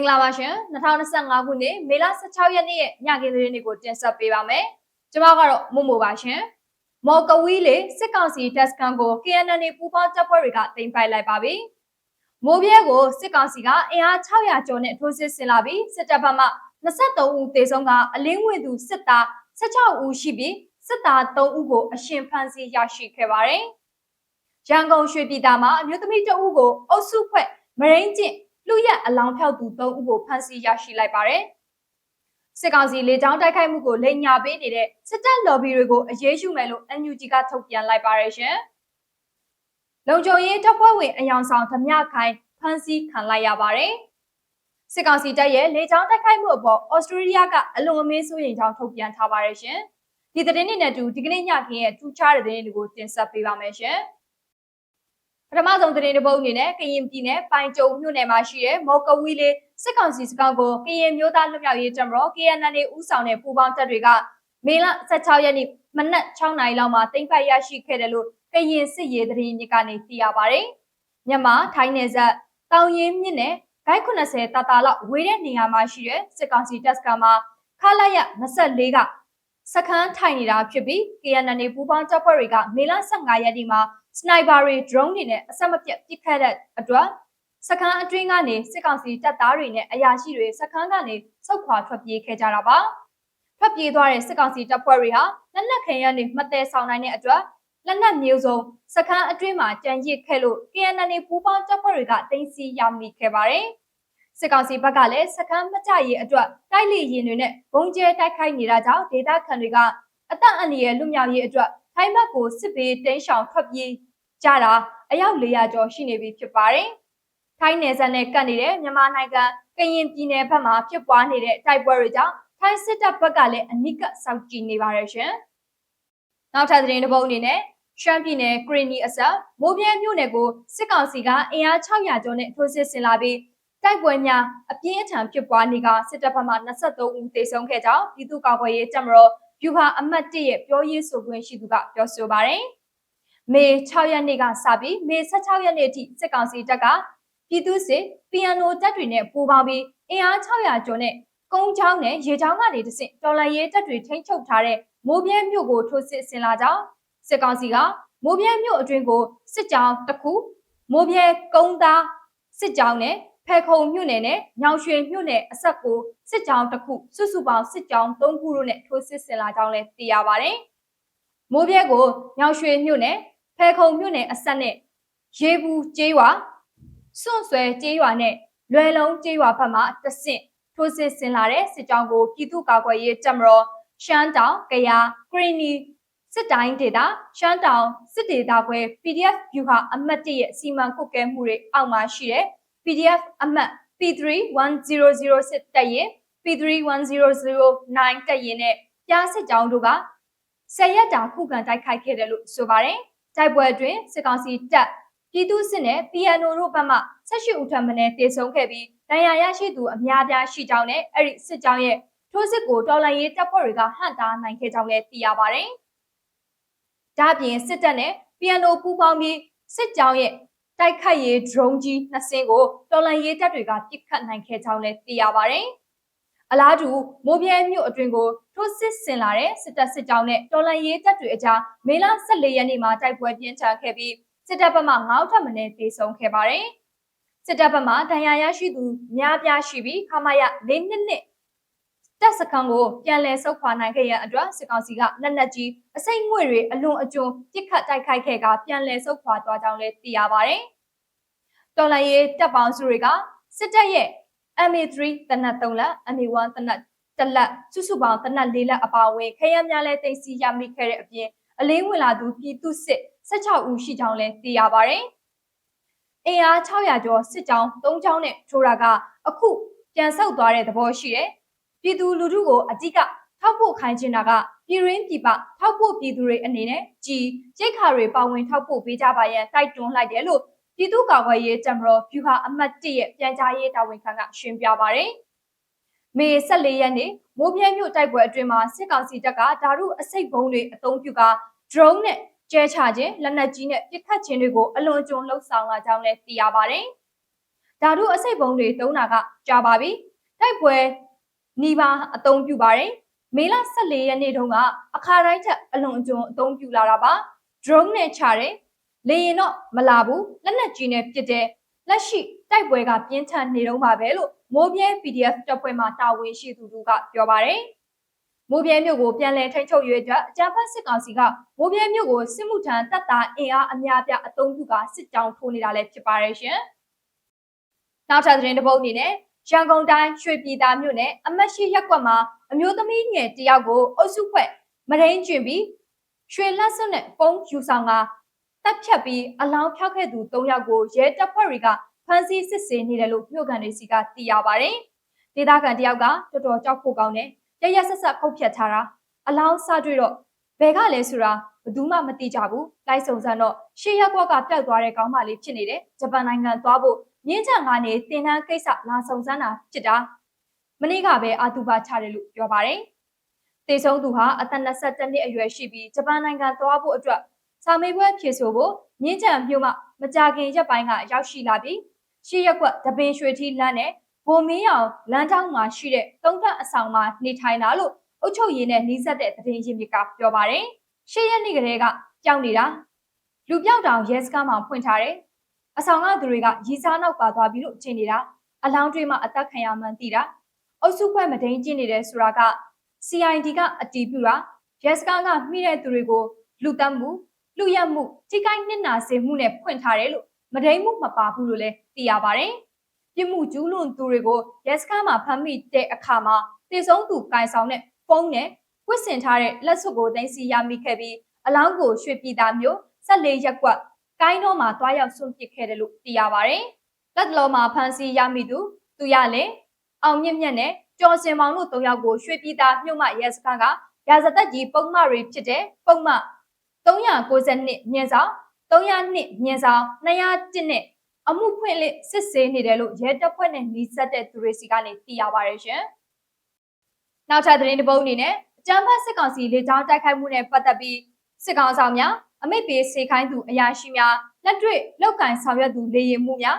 င်္ဂလာပါရှင်2025ခုနှစ်မေလ16ရက်နေ့ရဲ့ညခင်းသတင်းတွေကိုတင်ဆက်ပေးပါမယ်ကျွန်မကတော့မမိုပါရှင်မော်ကဝီးလေစစ်ကောင်စီတက်စကန်ကို KNN ပူးပေါင်းတပ်ဖွဲ့တွေကတင်ပိုက်လိုက်ပါပြီမိုးပြဲကိုစစ်ကောင်စီကအင်အား600ကျော်နဲ့ထိုးစစ်ဆင်လာပြီးစစ်တပ်ဘက်မှ23ဦးသေဆုံးကအလင်းဝင်သူစစ်သား16ဦးရှိပြီးစစ်သား3ဦးကိုအရှင်ဖမ်းဆီးရရှိခဲ့ပါတယ်ရန်ကုန်ရွှေပြည်သာမှာအမျိုးသမီးတဦးကိုအုပ်စုဖွဲ့မရင်းကျင့် လူရက်အလောင်းဖြောက်သူ၃ဦးကိုဖမ်းဆီးရရှိလိုက်ပါတယ်။စစ်ကောင်စီလေကြောင်းတိုက်ခိုက်မှုကိုလိန်ညာပေးနေတဲ့စစ်တပ်လော်ဘီတွေကိုအရေးယူမယ်လို့ NUG ကထုတ်ပြန်လိုက်ပါတယ်ရှင်။လုံခြုံရေးတပ်ဖွဲ့ဝင်အယောင်ဆောင်ဓမြခိုင်ဖမ်းဆီးခံလိုက်ရပါတယ်။စစ်ကောင်စီတပ်ရဲ့လေကြောင်းတိုက်ခိုက်မှုအပေါ်ဩစတြေးလျကအလွန်အမင်းစိုးရိမ်ကြောင်းထုတ်ပြန်ထားပါတယ်ရှင်။ဒီသတင်းတွေနဲ့အတူဒီကနေ့ညခင်းရဲ့ထူးခြားတဲ့သတင်းတွေကိုတင်ဆက်ပေးပါမယ်ရှင်။ ပထမဆုံးသတင်းတစ်ပုဒ်အနေနဲ့ကရင်ပြည်နယ်ပိုင်ကျုံမြို့နယ်မှာရှိတဲ့မော်ကဝီလေးစစ်ကောင်စီစကောင်ကိုကရင်မျိုးသားလွတ်မြောက်ရေးတပ်မတော် KNN ဦးဆောင်တဲ့ပူးပေါင်းတပ်တွေကမေလ16ရက်နေ့မနက်6နာရီလောက်မှာတင်ပိုက်ရရှိခဲ့တယ်လို့ကရင်စစ်ရေးသတင်းမြစ်ကနေသိရပါတယ်။မြန်မာထိုင်းနယ်စပ်တောင်ရင်မြစ်နယ်ဂိုက်80တာတာလောက်ဝေးတဲ့နေရာမှာရှိတဲ့စစ်ကောင်စီတပ်စကန်မှာခလာရ24ကစခန်းထိုင်နေတာဖြစ်ပြီး KNN ပူးပေါင်းတပ်ဖွဲ့တွေကမေလ15ရက်နေ့မှာ စနိုက်ပါတွေ drone တွေနဲ့အဆက်မပြတ်ပစ်ခတ်တဲ့အတွက်စခန်းအတွင်းကနေစစ်ကောင်စီတပ်သားတွေနဲ့အရာရှိတွေစခန်းကနေဆုတ်ခွာထွက်ပြေးခဲ့ကြတာပါထွက်ပြေးသွားတဲ့စစ်ကောင်စီတပ်ဖွဲ့တွေဟာလက်နက်ခဲယမ်းတွေမတဲဆောင်နိုင်တဲ့အတွက်လက်နက်မျိုးစုံစခန်းအတွင်းမှာကြံရစ်ခဲ့လို့ KNN ပူးပေါင်းတပ်ဖွဲ့တွေကတင်စီရမိခဲ့ပါတယ်စစ်ကောင်စီဘက်ကလည်းစခန်းမကြရေးအတွက်တိုက်လေရင်တွေနဲ့ဘုံကျဲတိုက်ခိုက်နေတာကြောင့်ဒေသခံတွေကအသက်အန္တရာယ်လွတ်မြောက်ရေးအတွက် ထိုင်းဘက်ကိုစစ်ဘေးတင်းရှောင်ထွက်ပြေးကြတာအယောက်400ကျော်ရှိနေပြီဖြစ်ပါတယ်။ထိုင်းနယ်စပ်နဲ့ကပ်နေတဲ့မြန်မာနိုင်ငံကရင်ပြည်နယ်ဘက်မှာဖြစ်ပွားနေတဲ့တိုက်ပွဲတွေကြောင့်ထိုင်းစစ်တပ်ဘက်ကလည်းအနိကစောင့်ကြည့်နေပါရရှင်။နောက်ထပ်သတင်းတစ်ပုဒ်အနေနဲ့ရှမ်းပြည်နယ်ကရင်နီအစပ်မိုးပြဲမြို့နယ်ကိုစစ်ကောင်စီကအင်အား600ကျော်နဲ့ထိုးစစ်ဆင်လာပြီးတိုက်ပွဲများအပြင်းအထန်ဖြစ်ပွားနေကစစ်တပ်ဘက်မှ23ဦးသေဆုံးခဲ့ကြောင်းပြည်သူ့ကာကွယ်ရေးတပ်မတော် ဗျူဟာအမတ်1ရဲ့ပြောရေးဆိုခွင့်ရှိသူကပြောဆိုပါတယ်။မေ6ရက်နေ့ကစပြီးမေ16ရက်နေ့အထိစစ်ကောင်စီတပ်ကပြည်သူစစ်ပီယန်နိုတပ်တွေနဲ့ပူးပေါင်းပြီးအင်အား600ကျော်နဲ့ကုန်းချောင်းနဲ့ရေချောင်းကနေတဆင့်တော်လန်ရဲတပ်တွေထိန်းချုပ်ထားတဲ့မိုးပြဲမြို့ကိုထိုးစစ်ဆင်လာကြောင်းစစ်ကောင်စီကမိုးပြဲမြို့အတွင်းကိုစစ်ကြောင်းတစ်ခုမိုးပြဲကုန်းသားစစ်ကြောင်းနဲ့ဖဲခုံမြို့နယ်နဲ့ညောင်ရွှေမြို့နယ်အဆက်ကို စစ်ကြောင်းတစ်ခုစုစုပေါင်းစစ်ကြောင်း၃ခုတို့နဲ့ထိုးစစ်ဆင်လာကြောင်းလည်းသိရပါတယ်။မိုးပြဲကိုညောင်ရွှေမြို့နယ်ဖဲခုံမြို့နယ်အဆက်နဲ့ရေဘူးကျေးရွာစွန့်ဆွဲကျေးရွာနဲ့လွယ်လုံးကျေးရွာဘက်မှတဆင့်ထိုးစစ်ဆင်လာတဲ့စစ်ကြောင်းကိုပြည်သူ့ကာကွယ်ရေးတပ်မတော်ရှမ်းတောင်၊ကယား၊ကရင်နီစစ်တိုင်းဒေသရှမ်းတောင်စစ်ဒေသခွဲ PDF ဗျူဟာအမတ်တရဲ့စီမံကုတ်ကဲမှုတွေအောက်မှာရှိတဲ့ PDF အမှတ် P31006 တက်ရင် P31009 တက်ရင်နဲ့ပြားစစ်ကြောင်းတို့ကဆယ်ရက်တာခုခံတိုက်ခိုက်ခဲ့တယ်လို့ဆိုပါတယ်။တိုက်ပွဲအတွင်းစစ်ကောင်စီတပ်ပြည်သူစစ်နဲ့ PNO တို့ဘက်မှ18ဦးထပ်မံတေဆုံးခဲ့ပြီးဒဏ်ရာရရှိသူအများပြားရှိကြောင်းနဲ့အဲ့ဒီစစ်ကြောင်းရဲ့ထိုးစစ်ကိုတော်လှန်ရေးတပ်ဖွဲ့တွေကဟန့်တားနိုင်ခဲ့ကြောင်းလည်းသိရပါတယ်။ဒါ့အပြင်စစ်တပ်နဲ့ PNO ပူးပေါင်းပြီးစစ်ကြောင်းရဲ့တိုက်ခိုက်ရေး drone ကြီးနှစ်စင်းကိုတော်လန်ရေးတပ်တွေကပစ်ခတ်နိုင်ခဲ့ကြောင်းလည်းသိရပါတယ်။ အလားတူမိုးပြဲမြို့အတွင်းကိုထိုးစစ်ဆင်လာတဲ့စစ်တပ်စစ်ကြောင်းနဲ့တော်လန်ရေးတပ်တွေအကြားမေလ14ရက်နေ့မှာတိုက်ပွဲပြင်းထန်ခဲ့ပြီးစစ်တပ်ဘက်မှ9ထပ်မံတေဆုံးခဲ့ပါတယ်။စစ်တပ်ဘက်မှဒဏ်ရာရရှိသူများပြားရှိပြီးခမာရ၄နှစ်နှစ်တပ်စခန်းကိုပြန်လည်ဆုတ်ခွာနိုင်ခဲ့ရန်အတွက်စစ်ကောင်စီကလက်နက်ကြီးအစိမ့်ငွေတွေအလွန်အကျွံပစ်ခတ်တိုက်ခိုက်ခဲ့ကပြန်လည်ဆုတ်ခွာသွားကြောင်းလည်းသိရပါတယ်။တော်လိုင်းရေးတပ်ပေါင်းစုတွေကစစ်တပ်ရဲ့ MA3 တနက်3လက် MA1 တနက်တလက်စုစုပေါင်းတနက်4လက်အပါအဝင်ခရမ်းများလဲတင်စီရမိခဲ့တဲ့အပြင်အလင်းဝင်လာသူပြည်သူစစ်16ဦးရှိကြောင်းလည်းသိရပါတယ်။အင်အား600ကျော်စစ်ကြောင်း3ကြောင်းနဲ့ထိုးတာကအခုပြန်ဆုတ်သွားတဲ့သဘောရှိတယ်ပြည်သူလူထုကိုအကြီးကထောက်ဖို့ခိုင်းချင်တာကပြည်ရင်းပြည်ပထောက်ဖို့ပြည်သူတွေအနေနဲ့ကြီးရိတ်ခါတွေပါဝင်ထောက်ဖို့ပေးကြပါရန်တိုက်တွန်းလိုက်တယ်လို့ ပြည်သူ့ကာကွယ်ရေးတမတော်ဖြူဟာအမတ်၁ရဲ့ပြန်ကြားရေးတာဝန်ခံကရှင်းပြပါရယ်မေ14ရက်နေ့မိုးပြဲမြို့တိုက်ပွဲအတွင်းမှာစစ်ကောင်စီတပ်ကဓာတုအစိတ်ဘုံတွေအုံပြုက drone နဲ့ကျဲချခြင်းလက်နက်ကြီးနဲ့ပစ်ခတ်ခြင်းတွေကိုအလွန်အကျွံလှုပ်ဆောင်လာကြောင်းလည်းသိရပါတယ်ဓာတုအစိတ်ပုံတွေတုံးတာကကြာပါပြီတိုက်ပွဲနီးပါအသုံးပြုပါတယ်မေလ14ရက်နေ့တုန်းကအခါတိုင်းထက်အလွန်အကျွံအသုံးပြုလာတာပါ drone နဲ့ချတယ် လေရင်တော့မလာဘူးလက်နက်ကြီးနဲ့ပစ်တယ်လက်ရှိတိုက်ပွဲကပြင်းထန်နေတော့ပါပဲလို့မိုးပြဲ PDF တပ်ဖွဲ့မှတာဝန်ရှိသူတို့ကပြောပါတယ်မိုးပြဲမြို့ကိုပြန်လည်ထိန်းချုပ်ရေးအတွက်အကြမ်းဖက်စစ်ကောင်စီကမိုးပြဲမြို့ကိုစစ်မှုထမ်းတပ်သားအင်အားအများပြအုံပြုကစစ်ကြောင်းထိုးနေတာလည်းဖြစ်ပါတယ်ရှင်။နောက်ထပ်သတင်းတစ်ပုဒ်အနေနဲ့ရန်ကုန်တိုင်းရွှေပြည်သာမြို့နယ်အမတ်ရှိရက်ကွက်မှာအမျိုးသမီးငယ်တယောက်ကိုအုပ်စုဖွဲ့မရင်းကျင်ပြီးရွှေလက်စွပ်နဲ့ပုံယူဆောင်က တပ်ဖြတ်ပြီးအလောင်းဖြောက်ခဲ့သူ၃ယောက်ကိုရဲတပ်ဖွဲ့တွေကဖမ်းဆီးစစ်ဆေးနေတယ်လို့မြို့ကန်တွေစီကသိရပါတယ်။ဒေသခံတယောက်ကတော်တော်ကြောက်ဖို့ကောင်းတယ်။ရရဆက်ဆက်ခုတ်ဖြတ်ထားတာအလောင်းစတွေ့တော့ဘယ်ကလဲဆိုတာဘယ်သူမှမသိကြဘူး။လိုက်စုံစမ်းတော့ရှေ့ရက်ကွက်ကပျောက်သွားတဲ့ကောင်းမလေးဖြစ်နေတယ်။ဂျပန်နိုင်ငံသွားဖို့မြင်းချံကနေတင်တန်းကိစ္စလာစုံစမ်းတာဖြစ်တာမနေ့ကပဲအာတူပါချတယ်လို့ပြောပါတယ်။တေဆုံးသူဟာအသက်22နှစ်အရွယ်ရှိပြီးဂျပန်နိုင်ငံသွားဖို့အတွက် စာမေးပွဲဖြေဆိုဖို့မြင်းချံမြို့မှာမကြခင်ရက်ပိုင်းကရောက်ရှိလာပြီးရှေ့ရက်ကွက်တပင်ရွှေထီလမ်းနဲ့ဘိုမင်းအောင်လမ်းထောင်းမှာရှိတဲ့တုံးသက်အဆောင်မှာနေထိုင်တာလို့အုတ်ချုပ်ရည်နဲ့နှီးဆက်တဲ့သတင်းရင်းမြစ်ကပြောပါတယ်။ရှေ့ရက်နေ့ကလေးကကြောက်နေတာလူပြောက်တောင်ရဲစခန်းမှာဖွင့်ထားတယ်။အဆောင်ကသူတွေကရီစားနောက်ပါသွားပြီးလို့ထင်နေတာအလောင်းတွေမှာအသက်ခံရမှန်းသိတာအုပ်စုဖွဲ့မဒိန်ကျင့်နေတယ်ဆိုတာက CID ကအတီးပြူတာရဲစခန်းကမိတဲ့သူတွေကိုလူတက်မှု လူရက်မှုထိကိုင်းနစ်နာစေမှုနဲ့ဖွင့်ထားတယ်လို့မဒိန်မှုမပါဘူးလို့လည်းသိရပါတယ်။ပြစ်မှုကျူးလွန်သူတွေကိုရဲစခန်းမှာဖမ်းမိတဲ့အခါမှာတည်ဆုံးသူကိုင်ဆောင်တဲ့ဖုန်းနဲ့ဝစ်စင်ထားတဲ့လက်စွပ်ကိုသိမ်းဆည်းရမိခဲ့ပြီးအလောင်းကိုရွှေပြည်သားမျိုးဆက်လေးရက်ကွက်ကိုင်းတော့မှာတွားရောက်ဆွန့်ပစ်ခဲ့တယ်လို့သိရပါတယ်။လက်တလုံးမှာဖမ်းဆီးရမိသူသူရလည်းအောင်မြင့်မြတ်နဲ့ကျော်စင်မောင်တို့၃ယောက်ကိုရွှေပြည်သားမြို့မရဲစခန်းကရာဇသက်ကြီးပုံမှန်တွေဖြစ်တဲ့ပုံမှန် 392မြင်းဆောင်302မြင်းဆောင်201နဲ့အမှုဖွင့်လက်စစ်ဆေးနေတယ်လို့ရဲတပ်ဖွဲ့နဲ့နှီးစပ်တဲ့သူတွေစီကနေသိရပါတယ်ရှင်။နောက်ထပ်သတင်းတစ်ပုဒ်အနေနဲ့အကြမ်းဖက်စစ်ကောင်စီလေကြောင်းတိုက်ခိုက်မှုနဲ့ပတ်သက်ပြီးစစ်ကောင်ဆောင်များအမိတ်ပေးစေခိုင်းသူအရာရှိများလက်တွေ့လောက်ကင်ဆောင်ရွက်သူလေရင်မှုများ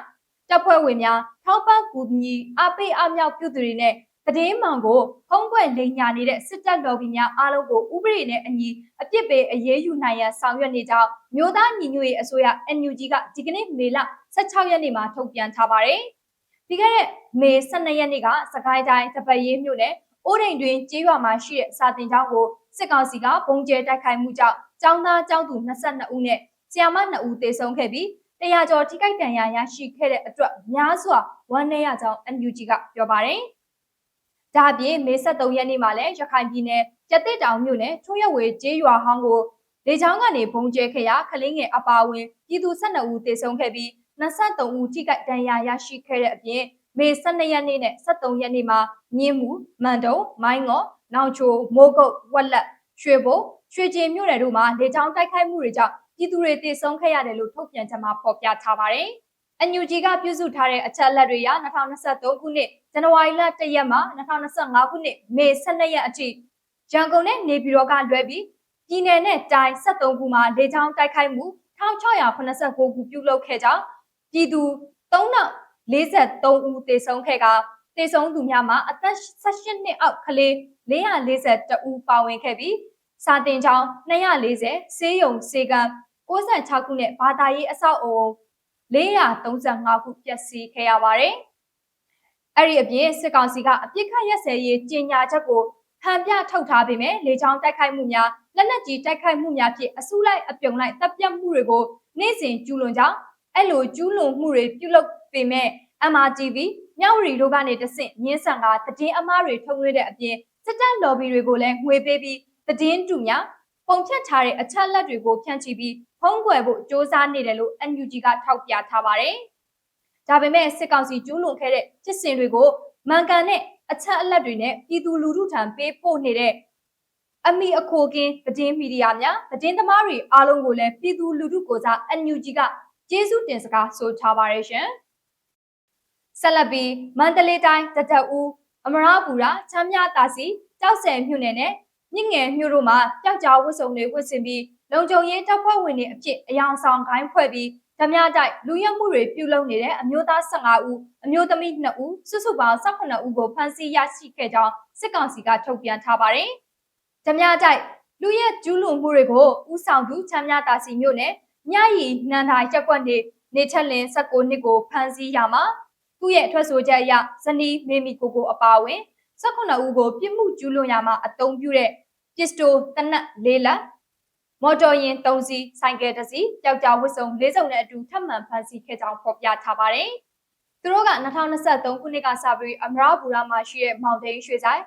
တပ်ဖွဲ့ဝင်များထောက်ပံ့ကူညီအပိအမြောက်ပြုသူတွေနဲ့ တည်င်းမှန်ကိုဖုံးကွယ်လိန်ညာနေတဲ့စစ်တပ်လော်ဘီများအားလုံးကိုဥပဒေနဲ့အညီအပြစ်ပေးအရေးယူနိုင်ရန်ဆောင်ရွက်နေကြောင်းမြို့သားညီညွတ်ရေးအစိုးရ NUG ကဒီကနေ့မေလ16ရက်နေ့မှာထုတ်ပြန်ထားပါတယ်။ပြီးခဲ့တဲ့မေ12ရက်နေ့ကစကိုင်းတိုင်းတပတ်ရေးမြို့နယ်အိုးဒိန်တွင်ကျေးရွာမှာရှိတဲ့စာတင်ကျောင်းကိုစစ်ကောင်စီကပုံကျဲတိုက်ခိုက်မှုကြောင့်ကျောင်းသားကျောင်းသူ22ဦးနဲ့ဆရာမ2ဦးသေဆုံးခဲ့ပြီးတရားကျော်ထိခိုက်ဒဏ်ရာရရှိခဲ့တဲ့အတွက်များစွာဝမ်းနည်းရကြောင်း NUG ကပြောပါတယ်။ ဒါအပြင်မေ73ရက်နေ့မှာလည်းရခိုင်ပြည်နယ်ကျက်တစ်တောင်မြို့နယ်ထွန်းရဝေကျေးရွာဟောင်းကိုလေချောင်းကနေဘုံကျဲခဲ့ရာခလင်းငယ်အပါဝင်ပြည်သူ12ဦးသေဆုံးခဲ့ပြီး23ဦးထိခိုက်ဒဏ်ရာရရှိခဲ့တဲ့အပြင်မေ12ရက်နေ့နဲ့73ရက်နေ့မှာမြင်းမူမန်တုံမိုင်းငေါနောင်ချိုမိုးကုတ်ဝက်လက်ရွှေဘိုရွှေကျင်မြို့နယ်တို့မှာလေချောင်းတိုက်ခိုက်မှုတွေကြောင့်ပြည်သူတွေသေဆုံးခဲ့ရတယ်လို့ထုတ်ပြန်ချက်မှာဖော်ပြထားပါတယ်။ NUG ကပြုစုထားတဲ့အချက်အလက်တွေအရ2023ခုနှစ်ဇန်နဝါရီလ1ရက်မှ2025ခုနှစ်မေ12ရက်အထိရန်ကုန်နဲ့နေပြည်တော်ကလွဲပြီးပြည်내နဲ့တိုင်း73ခုမှာလေကြောင်းတိုက်ခိုက်မှု1689ခုပြုလုပ်ခဲ့ကြောင်းပြည်သူ3043ဦးသေဆုံးခဲ့ကသေဆုံးသူများမှာအသက်18နှစ်အောက်ကလေး442ဦးပါဝင်ခဲ့ပြီးစာတင်ကျောင်း240ဆေးရုံစေကံ96ခုနဲ့ဘာသာရေးအဆောက်အအုံ 435ခုပျက်စီးခဲ့ရပါတယ်။အဲ့ဒီအပြင်စစ်ကောင်စီကအပြစ်ခတ်ရက်စဲရေးကြီးညာချက်ကိုဟန်ပြထုတ်ထားပေမဲ့လေကြောင်းတိုက်ခိုက်မှုများလက်နက်ကြီးတိုက်ခိုက်မှုများဖြင့်အစုလိုက်အပြုံလိုက်တပ်ပြတ်မှုတွေကိုနေ့စဉ်ကျူးလွန်ကြောင်းအဲ့လိုကျူးလွန်မှုတွေပြုလုပ်ပေမဲ့ MRTV မြောက်ရီတို့ကနေတဆင့်မြင်းဆန်ကတည်င်းအမားတွေထုတ်လွှင့်တဲ့အပြင်စစ်တပ်လော်ဘီတွေကိုလည်းငွေပေးပြီးတည်င်းတူများ ပုံဖြတ်ထားတဲ့အချက်လက်တွေကိုဖြန့်ချိပြီးဖုံးကွယ်ဖို့စ조사နေတယ်လို့ NUG ကထောက်ပြထားပါတယ်။ဒါပေမဲ့စစ်ကောင်စီကျူးလွန်ခဲ့တဲ့ဖြစ်စဉ်တွေကိုမှန်ကန်တဲ့အချက်အလက်တွေနဲ့ပြည်သူလူထုထံပေးပို့နေတဲ့အမိအခိုကင်းသတင်းမီဒီယာများသတင်းသမားတွေအားလုံးကိုလည်းပြည်သူလူထုကိုစား NUG ကကျေးဇူးတင်စကားဆိုထားပါတယ်ရှင်။ဆက်လက်ပြီးမန္တလေးတိုင်းတတအူအမရပူရာချမ်းမြတာစီကြောက်စဲမြို့နယ်နဲ့ မြင့်ငယ်မြို့တို့မှာပျောက်ကြားဝတ်စုံတွေဝတ်ဆင်ပြီးလုံခြုံရေးတပ်ဖွဲ့ဝင်တွေအဖြစ်အယောင်ဆောင်ခိုင်းဖွဲ့ပြီးဓဓမြတိုက်လူရက်မှုတွေပြုလုပ်နေတဲ့အမျိုးသား15ဦးအမျိုးသမီး2ဦးစုစုပေါင်း18ဦးကိုဖမ်းဆီးရရှိခဲ့ကြောင်းစစ်ကောင်စီကထုတ်ပြန်ထားပါတယ်။ဓမြတိုက်လူရက်ကျူးလွန်မှုတွေကိုဥဆောင်သူချမ်းမြတာစီမျိုးနဲ့ညရီနန္ဒာရက်ကွက်နေနေထက်လင်း16နှစ်ကိုဖမ်းဆီးရမှာသူ့ရဲ့ထွက်ဆိုချက်အရဇနီးမေမီကိုကိုအပါအဝင် 18ဦးကိုပြစ်မှုကျူးလွန်ရမှာအတုံးပြုတဲ့ပစ္စတိုတနက်၄လက်မော်တော်ယာဉ်၃စီးဆိုင်ကယ်တစ်စီးပျောက်ကြားဝတ်စုံ၄စုံနဲ့အတူထပ်မံဖမ်းဆီးခဲ့ကြောင်းဖော်ပြထားပါတယ်။သူတို့က2023ခုနှစ်ကစပြီးအမရဘူရာမှာရှိတဲ့မောင်တိန်ရွှေဆိုင်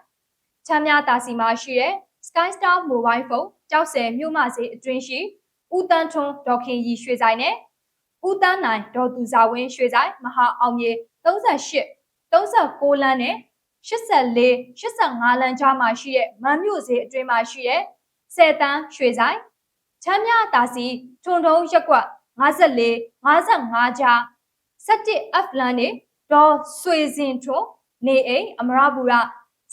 ချမ်းမြတာစီမှာရှိတဲ့ Sky Star Mobile Phone ကြောက်စဲမြို့မဈေးအတွင်းရှိဦးတန်းထွန်းဒေါခင်ရီရွှေဆိုင်နဲ့ဦးတန်းနိုင်ဒေါ်သူဇာဝင်းရွှေဆိုင်မဟာအောင်မြေ38 39လမ်းနဲ့ 84 85လမ်းကြားမှာရှိတဲ့မန်းမြို့ဈေးအတွင်းမှာရှိတဲ့ဆယ်တန်းရွှေဆိုင်ချမ်းမြတာစီထွန်ထုံးရက်ကွက်54 55ကြား 17 F လမ်းနဲ့ဒေါ်ဆွေစင်ထွန်းနေအိမ်အမရဘူရ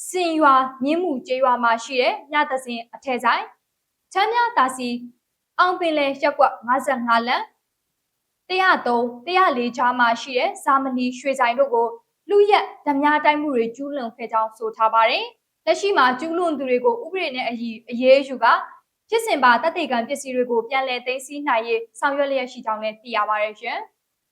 စင်ရွာမြင်းမှုကျေးရွာမှာရှိတဲ့မြသစင်အထက်ဆိုင်ချမ်းမြတာစီအောင်ပင်လေရက်ကွက်55လမ်း103 104ကြားမှာရှိတဲ့ဇာမနီရွှေဆိုင်တို့ကို လူရက်ဓမြတိုင်းမှုတွေကျူးလွန်ခဲ့ကြောင်းဆိုထားပါတယ်။လက်ရှိမှာကျူးလွန်သူတွေကိုဥပဒေနဲ့အရေးအရေးယူကဖြစ်စဉ်ပါတပ်တေကံပစ္စည်းတွေကိုပြန်လည်သိမ်းဆည်းနိုင်ရေးဆောင်ရွက်လျက်ရှိကြောင်းလည်းသိရပါတယ်ရှင်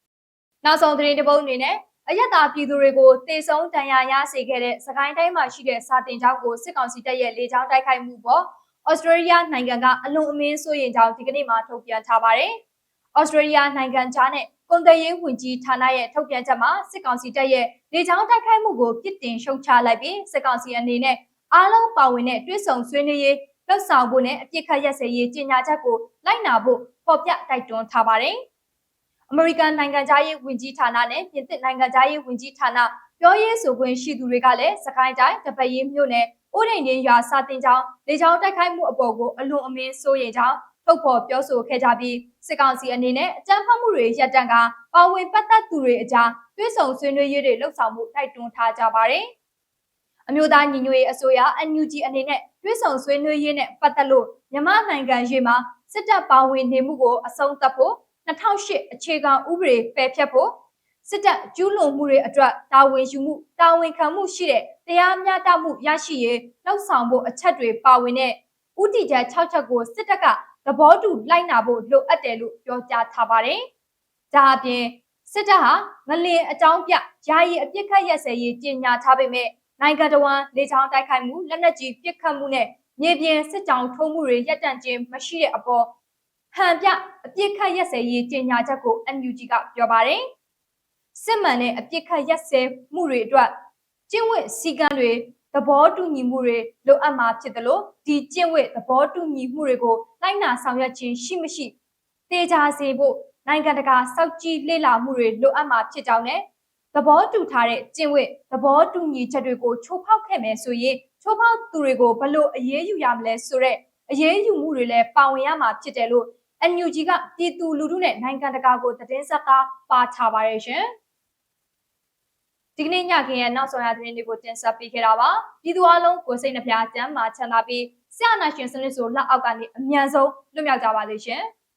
။နောက်ဆုံးသတင်းတစ်ပုဒ်အနေနဲ့အယက်တာပြည်သူတွေကိုတေဆုံးတန်ရာရစေခဲ့တဲ့စကိုင်းတိုင်းမှာရှိတဲ့စာတင်ကျောင်းကိုစစ်ကောင်စီတပ်ရဲ့လေကြောင်းတိုက်ခိုက်မှုပေါ်ဩစတြေးလျနိုင်ငံကအလွန်အမင်းစိုးရိမ်ကြောင်းဒီကနေ့မှထုတ်ပြန်ထားပါတယ်။ဩစတြေးလျနိုင်ငံခြားနဲ့ ကွန်တရေးဝင်ကြီးဌာနရဲ့ထုတ်ပြန်ချက်မှာစစ်ကောင်စီတပ်ရဲ့လေကြောင်းတိုက်ခိုက်မှုကိုပြစ်တင်ရှုတ်ချလိုက်ပြီးစစ်ကောင်စီအနေနဲ့အားလုံးပါဝင်တဲ့တွဲဆုံဆွေးနွေးရေးလှုပ်ဆောင်ဖို့နဲ့အပြစ်ခတ်ရက်စဲရေးကြေညာချက်ကိုလိုက်နာဖို့ပေါ်ပြတိုက်တွန်းထားပါတယ်။အမေရိကန်နိုင်ငံသားရေးဝန်ကြီးဌာနနဲ့ပြင်သစ်နိုင်ငံသားရေးဝန်ကြီးဌာနပြောရေးဆိုခွင့်ရှိသူတွေကလည်းစကိုင်းတိုင်းတပရေးမြို့နယ်ဥဒိန်ရင်းရွာစာတင်ကျောင်းလေကြောင်းတိုက်ခိုက်မှုအပေါ်ကိုအလွန်အမင်းစိုးရိမ်ကြောင်း ထုတ်ဖော်ပြောဆိုခဲ့ကြပြီးစစ်ကောင်စီအနေနဲ့အကြမ်းဖက်မှုတွေရပ်တန့်ကပါဝင်ပတ်သက်သူတွေအကြားတွဲဆုံဆွေးနွေးရေးတွေလှုပ်ဆောင်မှုတိုက်တွန်းထားကြပါတယ်။အမျိုးသားညီညွတ်ရေးအစိုးရ NUG အနေနဲ့တွဲဆုံဆွေးနွေးရေးနဲ့ပတ်သက်လို့မြန်မာနိုင်ငံရေးမှာစစ်တပ်ပါဝင်နေမှုကိုအဆုံးသတ်ဖို့2008အခြေခံဥပဒေပယ်ဖျက်ဖို့စစ်တပ်ကျူးလွန်မှုတွေအတွက်တာဝန်ယူမှုတာဝန်ခံမှုရှိတဲ့တရားမျှတမှုရရှိရေးလှုပ်ဆောင်ဖို့အချက်တွေပါဝင်တဲ့ဥတီချက်6ချက်ကိုစစ်တပ်က သဘောတူလိုက်နာဖို့လိုအပ်တယ်လို့ပြောကြားထားပါတယ်။ဒါအပြင်စစ်တပ်ဟာငလင်အကြောင်းပြယာယီအပြစ်ခတ်ရက်စဲရေးကြေညာထားပေမဲ့နိုင်ငံတော်ဝန်လေချောင်းတိုက်ခိုက်မှုလက်နက်ကြီးပစ်ခတ်မှုနဲ့မြေပြင်စစ်ကြောင်းထုံးမှုတွေရပ်တန့်ခြင်းမရှိတဲ့အပေါ်ဟန်ပြအပြစ်ခတ်ရက်စဲရေးကြေညာချက်ကို NUG ကပြောပါတယ်။စစ်မှန်တဲ့အပြစ်ခတ်ရက်စဲမှုတွေအတွက်ကျင့်ဝတ်စည်းကမ်းတွေ သဘောတူညီမှုတွေလိုအပ်မှာဖြစ်တယ်လို့ဒီကျင့်ဝတ်သဘောတူညီမှုတွေကိုလိုက်နာဆောင်ရွက်ခြင်းရှိမရှိတေချာစေဖို့နိုင်ငံတကာစောက်ကြည့်လေ့လာမှုတွေလိုအပ်မှာဖြစ်ကြောင်းနဲ့သဘောတူထားတဲ့ကျင့်ဝတ်သဘောတူညီချက်တွေကိုချိုးဖောက်ခဲ့မယ်ဆိုရင်ချိုးဖောက်သူတွေကိုဘလို့အရေးယူရမလဲဆိုတော့အရေးယူမှုတွေလည်းပါဝင်ရမှာဖြစ်တယ်လို့ NUG ကပြည်သူလူထုနဲ့နိုင်ငံတကာကိုသတင်းစကားပါထားပါရဲ့ရှင် ဒီကနေ့ညခင်းရဲ့နောက်ဆုံးရသတင်းတွေကိုတင်ဆက်ပေးခဲ့တာပါပြည်သူအလုံးကိုစိတ်နှပြကျမ်းမာချမ်းသာပြီးဆရာနာရှင်စနစ်ဆိုလက်အောက်ကနေအမြန်ဆုံးလွတ်မြောက်ကြပါလိမ့်ရှင်။